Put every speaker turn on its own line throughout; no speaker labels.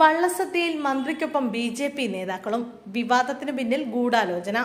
വള്ളസദ്യയിൽ മന്ത്രിക്കൊപ്പം B J P നേതാക്കളും വിവാദത്തിന് പിന്നിൽ ഗൂഢാലോചന.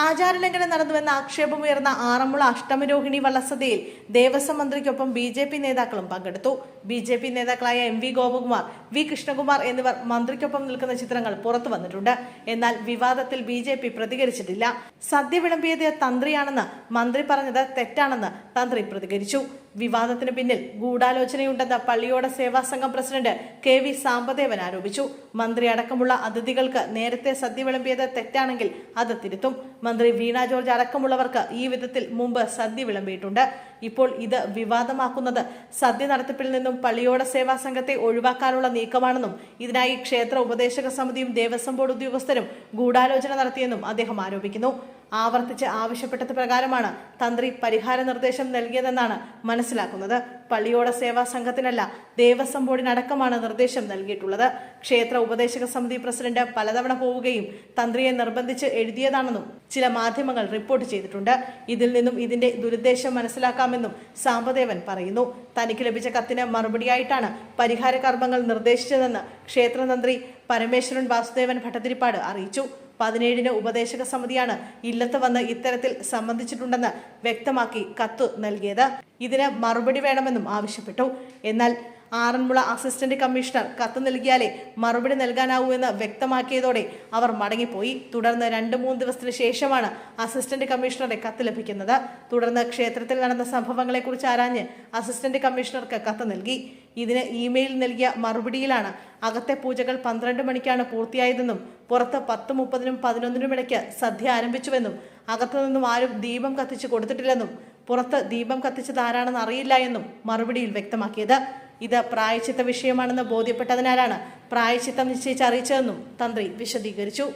ആചാരലംഘനം നടന്നുവെന്ന ആക്ഷേപമുയർന്ന ആറന്മുള അഷ്ടമരോഹിണി വള്ളസദയിൽ ദേവസ്വം മന്ത്രിക്കൊപ്പം ബി ജെ പി നേതാക്കളും പങ്കെടുത്തു. ബി ജെ പി നേതാക്കളായ M V Gopakumar V Krishnakumar എന്നിവർ മന്ത്രിക്കൊപ്പം നിൽക്കുന്ന ചിത്രങ്ങൾ പുറത്തു വന്നിട്ടുണ്ട്. എന്നാൽ വിവാദത്തിൽ ബി ജെ പി പ്രതികരിച്ചിട്ടില്ല. സദ്യ വിളമ്പിയത് തന്ത്രിയാണെന്ന് മന്ത്രി പറഞ്ഞത് തെറ്റാണെന്ന് തന്ത്രി പ്രതികരിച്ചു. വിവാദത്തിന് പിന്നിൽ ഗൂഢാലോചനയുണ്ടെന്ന് പള്ളിയോട സേവാ സംഘം പ്രസിഡന്റ് കെ വി സാമ്പദേവൻ ആരോപിച്ചു. മന്ത്രി അടക്കമുള്ള അതിഥികൾക്ക് നേരത്തെ സദ്യ വിളമ്പിയത് തെറ്റാണെങ്കിൽ അത് തിരുത്തും. മന്ത്രി വീണ ജോർജ് അടക്കമുള്ളവർക്ക് ഈ വിധത്തിൽ മുമ്പ് സദ്യ വിളമ്പിയിട്ടുണ്ട്. ഇപ്പോൾ ഇത് വിവാദമാക്കുന്നത് സദ്യ നടത്തിപ്പിൽ നിന്നും പള്ളിയോട സേവാ സംഘത്തെ ഒഴിവാക്കാനുള്ള നീക്കമാണെന്നും ഇതിനായി ക്ഷേത്ര ഉപദേശക സമിതിയും ദേവസ്വം ബോർഡ് ഉദ്യോഗസ്ഥരും ഗൂഢാലോചന നടത്തിയെന്നും അദ്ദേഹം ആരോപിക്കുന്നു. ആവർത്തിച്ച് ആവശ്യപ്പെട്ടത് പ്രകാരമാണ് തന്ത്രി പരിഹാര നിർദ്ദേശം നൽകിയതെന്നാണ് മനസ്സിലാക്കുന്നത്. പള്ളിയോട സേവാ സംഘത്തിനല്ല ദേവസ്വം ബോർഡിനടക്കമാണ് നിർദ്ദേശം നൽകിയിട്ടുള്ളത്. ക്ഷേത്ര ഉപദേശക സമിതി പ്രസിഡന്റ് പലതവണ പോവുകയും തന്ത്രിയെ നിർബന്ധിച്ച് എഴുതിയതാണെന്നും ചില മാധ്യമങ്ങൾ റിപ്പോർട്ട് ചെയ്തിട്ടുണ്ട്. ഇതിൽ നിന്നും ഇതിന്റെ ദുരുദ്ദേശം മനസ്സിലാക്കാമെന്നും സാമ്പദേവൻ പറയുന്നു. തനിക്ക് ലഭിച്ച കത്തിന് മറുപടിയായിട്ടാണ് പരിഹാര കർമ്മങ്ങൾ നിർദ്ദേശിച്ചതെന്ന് ക്ഷേത്രതന്ത്രി പരമേശ്വരൻ വാസുദേവൻ ഭട്ടതിരിപ്പാട് അറിയിച്ചു. പതിനേഴിന് ഉപദേശക സമിതിയാണ് ഇല്ലത്ത് വന്ന് ഇത്തരത്തിൽ സംബന്ധിച്ചിട്ടുണ്ടെന്ന് വ്യക്തമാക്കി കത്തു നൽകിയത്. ഇതിന് മറുപടി വേണമെന്നും ആവശ്യപ്പെട്ടു. എന്നാൽ ആറന്മുള അസിസ്റ്റന്റ് കമ്മീഷണർ കത്ത് നൽകിയാലേ മറുപടി നൽകാനാവൂ എന്ന് വ്യക്തമാക്കിയതോടെ അവർ മടങ്ങിപ്പോയി. തുടർന്ന് രണ്ട് മൂന്ന് ദിവസത്തിന് ശേഷമാണ് അസിസ്റ്റന്റ് കമ്മീഷണറെ കത്ത് ലഭിക്കുന്നത്. തുടർന്ന് ക്ഷേത്രത്തിൽ നടന്ന സംഭവങ്ങളെക്കുറിച്ച് ആരാഞ്ഞ് അസിസ്റ്റന്റ് കമ്മീഷണർക്ക് കത്ത് നൽകി. ഇതിന് ഇമെയിൽ നൽകിയ മറുപടിയിലാണ് അകത്തെ പൂജകൾ പന്ത്രണ്ട് മണിക്കാണ് പൂർത്തിയായതെന്നും പുറത്ത് പത്ത് മുപ്പതിനും പതിനൊന്നിനും ഇടയ്ക്ക് സദ്യ ആരംഭിച്ചുവെന്നും അകത്തു നിന്നും ആരും ദീപം കത്തിച്ച് കൊടുത്തിട്ടില്ലെന്നും പുറത്ത് ദീപം കത്തിച്ചത് ആരാണെന്ന് അറിയില്ല എന്നും മറുപടിയിൽ വ്യക്തമാക്കിയത്. ഇത് പ്രായച്ചിത്ത വിഷയമാണെന്ന് ബോധ്യപ്പെട്ടതിനാലാണ് പ്രായച്ചിത്തം നിശ്ചയിച്ച് അറിയിച്ചതെന്നും തന്ത്രി വിശദീകരിച്ചു